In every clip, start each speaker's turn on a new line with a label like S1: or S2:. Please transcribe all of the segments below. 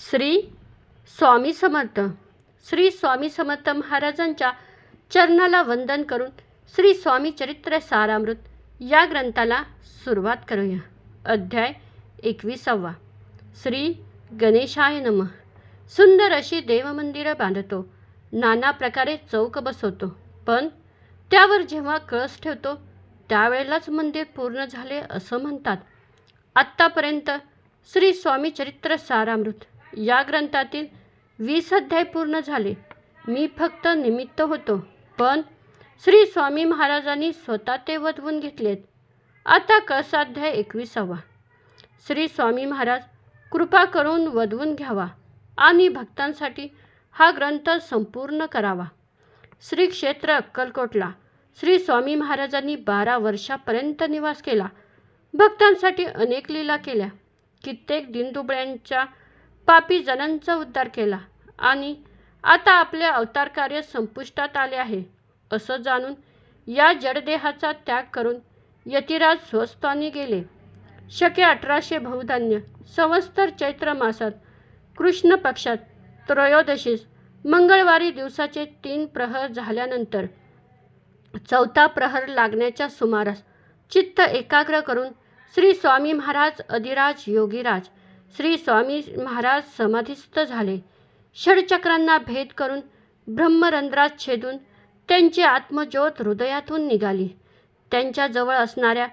S1: श्री स्वामी समर्थ. श्री स्वामी समर्थ महाराजांच्या चरणाला वंदन करून श्री स्वामी चरित्र सारामृत या ग्रंथाला सुरुवात करूया. अध्याय एकविसावा. श्री गणेशाय नम. सुंदर अशी देवमंदिरं बांधतो. नाना प्रकारे चौक बसवतो. पण त्यावर जेव्हा कळस ठेवतो त्यावेळेलाच मंदिर पूर्ण झाले असं म्हणतात. आत्तापर्यंत श्री स्वामी चरित्र सारामृत या ग्रंथातील वीस अध्याय पूर्ण झाले. मी फक्त निमित्त होतो. पण श्री स्वामी महाराजांनी स्वतः ते वधवून घेतलेत. आता कळसाध्याय एकविसावा? श्री स्वामी महाराज कृपा करून वधवून घ्यावा आणि भक्तांसाठी हा ग्रंथ संपूर्ण करावा. श्री क्षेत्र अक्कलकोटला श्री स्वामी महाराजांनी बारा वर्षापर्यंत निवास केला. भक्तांसाठी अनेक लीला केल्या. कित्येक दिनदुबळ्यांच्या पापी जनांचा उद्धार केला आणि आता आपले अवतार कार्य संपुष्टात आले आहे असं जाणून या जडदेहाचा त्याग करून यतिराज स्वस्तानी गेले. शके अठराशे बहुधान्य संवत्सर चैत्र मासात कृष्ण पक्षात त्रयोदशीस मंगळवारी दिवसाचे तीन प्रहर झाल्यानंतर चौथा प्रहर लागण्याच्या सुमारास चित्त एकाग्र करून श्री स्वामी महाराज अधिराज योगीराज श्री स्वामी महाराज समाधिस्थ झाले. षडचक्रांना भेद करून ब्रह्मरंध्रात छेदून त्यांची आत्मज्योत हृदयातून निघाली. त्यांच्याजवळ असणाऱ्या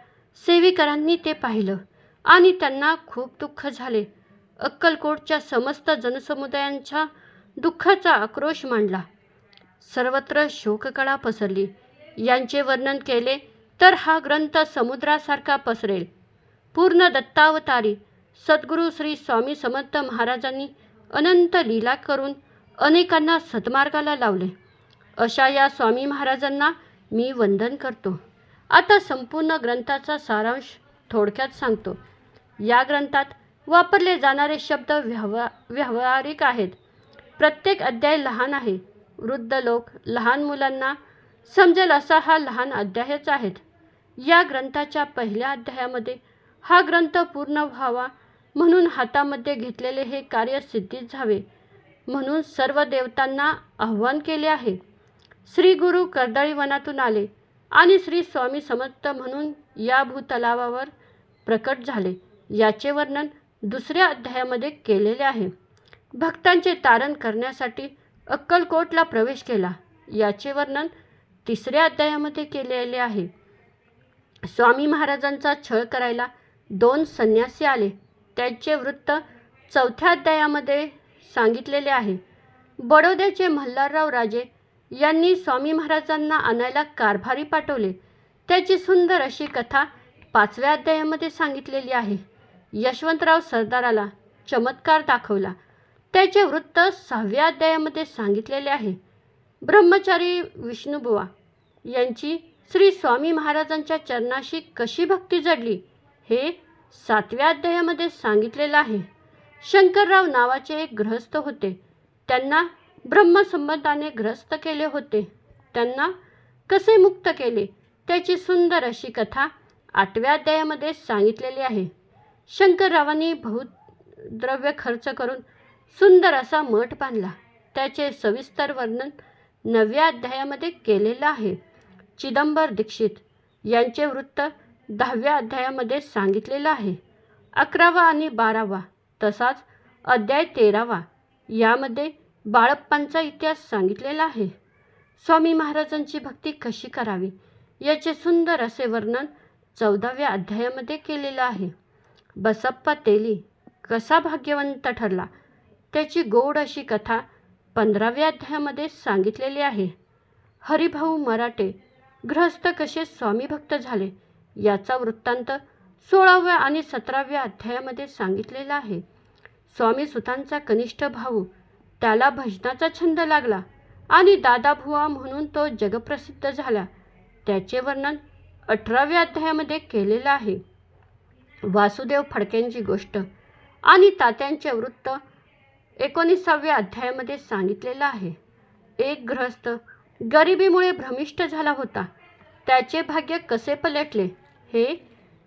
S1: सेविकरांनी ते पाहिलं आणि त्यांना खूप दुःख झाले. अक्कलकोटच्या समस्त जनसमुदायांच्या दुःखाचा आक्रोश मांडला. सर्वत्र शोककळा पसरली. यांचे वर्णन केले तर हा ग्रंथ समुद्रासारखा पसरेल. पूर्ण दत्तावतारी सद्गुरू श्री स्वामी समर्थ महाराजांनी अनंत लीला करून अनेकांना सद्मार्गाला लावले. अशा या स्वामी महाराजांना मी वंदन करतो. आता संपूर्ण ग्रंथाचा सारांश थोडक्यात सांगतो. या ग्रंथात वापरले जाणारे शब्द व्यवहा व्यावहारिक आहेत. प्रत्येक अध्याय लहान आहे. वृद्ध लोक लहान मुलांना समजेल असा हा लहान अध्यायच आहेत. या ग्रंथाच्या पहिल्या अध्यायामध्ये हा ग्रंथ पूर्ण व्हावा म्हणून हातामध्ये घेतलेले हे कार्य सिद्धीत झावे. म्हणून सर्व देवतांना आव्हान केले आहे. श्री गुरु कर्दळी वनातून आले आणि श्री स्वामी समर्थ म्हणून या भूतलावावर प्रकट झाले. याचे वर्णन दुसऱ्या अध्यायामध्ये केलेले आहे. भक्तांचे तारण करण्यासाठी अक्कलकोटला प्रवेश केला. याचे वर्णन तिसऱ्या अध्यायामध्ये केलेले आहे. स्वामी महाराजांचा छळ करायला दोन संन्यासी आले. त्यांचे वृत्त चौथ्या अध्यायामध्ये सांगितलेले आहे. बडोद्याचे मल्हारराव राजे यांनी स्वामी महाराजांना आणायला कारभारी पाठवले. त्याची सुंदर अशी कथा पाचव्या अध्यायामध्ये सांगितलेली आहे. यशवंतराव सरदाराला चमत्कार दाखवला. त्याचे वृत्त सहाव्या अध्यायामध्ये सांगितलेले आहे. ब्रह्मचारी विष्णुबुवा यांची श्री स्वामी महाराजांच्या चरणाशी कशी भक्ती जडली? हे सातव्या अध्यायामध्ये सांगितलेलं आहे. शंकरराव नावाचे एक गृहस्थ होते. त्यांना ब्रह्मसंबंधाने ग्रस्त केले होते. त्यांना कसे मुक्त केले? त्याची सुंदर अशी कथा आठव्या अध्यायामध्ये सांगितलेली आहे. शंकररावांनी बहुत द्रव्य खर्च करून सुंदर असा मठ बांधला. त्याचे सविस्तर वर्णन नवव्या अध्यायामध्ये केलेलं आहे. चिदंबर दीक्षित यांचे वृत्त दहाव्या अध्यायामध्ये सांगितलेलं आहे. अकरावा आणि बारावा तसाच अध्याय तेरावा यामध्ये बाळप्पांचा इतिहास सांगितलेला आहे. स्वामी महाराजांची भक्ती कशी करावी याचे सुंदर असे वर्णन चौदाव्या अध्यायामध्ये केलेलं आहे. बसप्पा तेली कसा भाग्यवंत ठरला त्याची गोड अशी कथा पंधराव्या अध्यायामध्ये सांगितलेली आहे. हरिभाऊ मराठे गृहस्थ कसे स्वामी भक्त झाले याचा वृत्तांत सोळाव्या आणि सतराव्या अध्यायामध्ये सांगितलेला आहे. स्वामी सुतांचा कनिष्ठ भाऊ त्याला भजनाचा छंद लागला आणि दादाभुवा म्हणून तो जगप्रसिद्ध झाला. त्याचे वर्णन अठराव्या अध्यायामध्ये केलेलं आहे. वासुदेव फडक्यांची गोष्ट आणि तात्यांचे वृत्त एकोणीसाव्या अध्यायामध्ये सांगितलेलं आहे. एक ग्रहस्थ गरिबीमुळे भ्रमिष्ट झाला होता. त्याचे भाग्य कसे पलटले? हे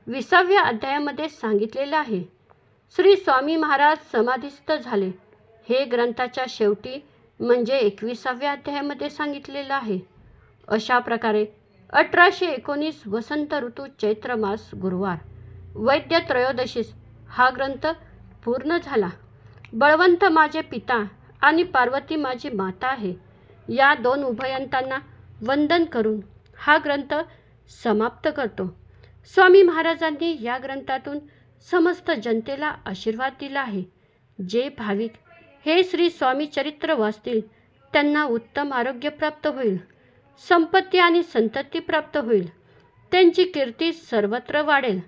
S1: विसाव्या अध्यायामध्ये सांगितलेलं आहे. श्री स्वामी महाराज समाधिस्थ झाले. हे ग्रंथाच्या शेवटी म्हणजे एकविसाव्या अध्यायामध्ये सांगितलेलं आहे. अशा प्रकारे अठराशे एकोणीस वसंत ऋतू चैत्र मास गुरुवार वैद्य त्रयोदशीस हा ग्रंथ पूर्ण झाला. बळवंत माझे पिता आणि पार्वती माझी माता आहे. या दोन उभयंतांना वंदन करून हा ग्रंथ समाप्त करतो. स्वामी महाराजांनी या ग्रंथातून समस्त जनतेला आशीर्वाद दिला आहे. जे भाविक हे श्री स्वामी चरित्र वाचतील त्यांना उत्तम आरोग्य प्राप्त होईल संपत्ती आणि संतती प्राप्त होईल त्यांची कीर्ती सर्वत्र वाढेल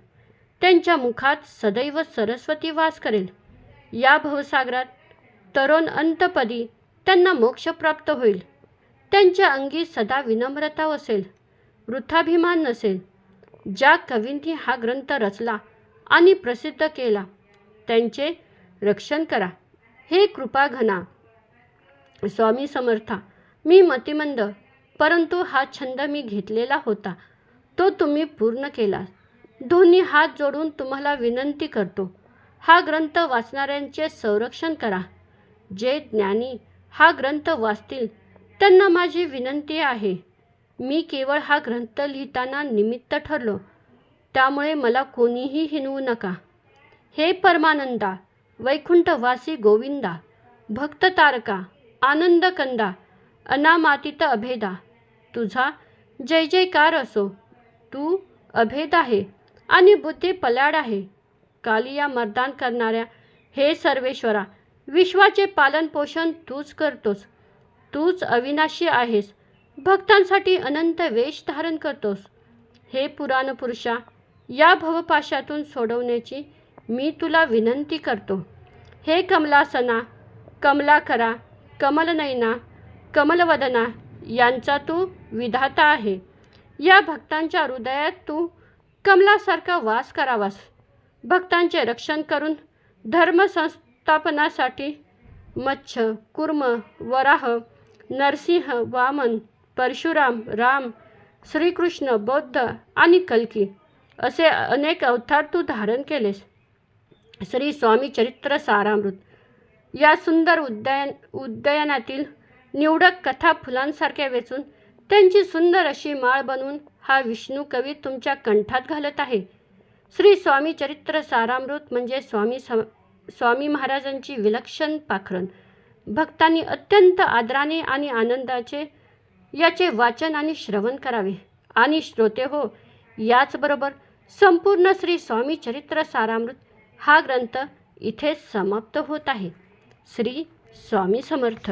S1: त्यांच्या मुखात सदैव सरस्वती वास करेल. या भवसागरात तरुण अंतपदी त्यांना मोक्ष प्राप्त होईल. त्यांच्या अंगी सदा विनम्रता असेल वृथाभिमान नसेल ज्या कवींनी हा ग्रंथ रचला आणि प्रसिद्ध केला त्यांचे रक्षण करा. हे कृपा घना. स्वामी समर्था मी मतिमंद परंतु हा छंद मी घेतलेला होता. तो तुम्ही पूर्ण केला. दोन्ही हात जोडून तुम्हाला विनंती करतो. हा ग्रंथ वाचणाऱ्यांचे संरक्षण करा. जे ज्ञानी हा ग्रंथ वाचतील त्यांना माझी विनंती आहे. मी केवळ हा ग्रंथ लिहिताना निमित्त ठरलो. त्यामुळे मला कोणीही हिनवू नका. हे परमानंदा वैकुंठवासी गोविंदा भक्त तारका आनंद कंदा अनामातीत अभेदा. तुझा जय जयकार असो. तू अभेद आहे आणि बुद्धी पलाड आहे. कालिया मर्दान करणाऱ्या हे सर्वेश्वरा विश्वाचे पालन पोषण तूच करतोस. तूच अविनाशी आहेस. भक्तांसाठी अनंत वेश धारण करतोस. हे पुराणपुरुषा या भवपाशातून सोडवण्याची मी तुला विनंती करतो. हे कमलासना कमलाकरा कमलनयना कमलवदना यांचा तू विधाता आहे. या भक्तांच्या हृदयात तू कमलासारखा वास करावास. भक्तांचे रक्षण करून धर्म संस्थापनासाठी मच्छ कुर्म वराह नरसिंह वामन परशुराम राम श्रीकृष्ण बौद्ध आणि कल्की असे अनेक अवतार तू धारण केलेस. श्री स्वामी चरित्र सारामृत. या सुंदर उद्यान उद्यानातील निवडक कथा फुलांसारख्या वेचून त्यांची सुंदर अशी माळ बनवून हा विष्णू कवी तुमच्या कंठात घालत आहे. श्री स्वामी चरित्र सारामृत म्हणजे स्वामी स्वामी महाराजांची विलक्षण पाखरण भक्तांनी अत्यंत आदराने आणि आनंदाचे याचे वाचन आणि श्रवण करावे. आणि श्रोते हो याचबरोबर संपूर्ण श्री स्वामी चरित्र सारामृत हा ग्रंथ इथे समाप्त होत आहे. श्री स्वामी समर्थ.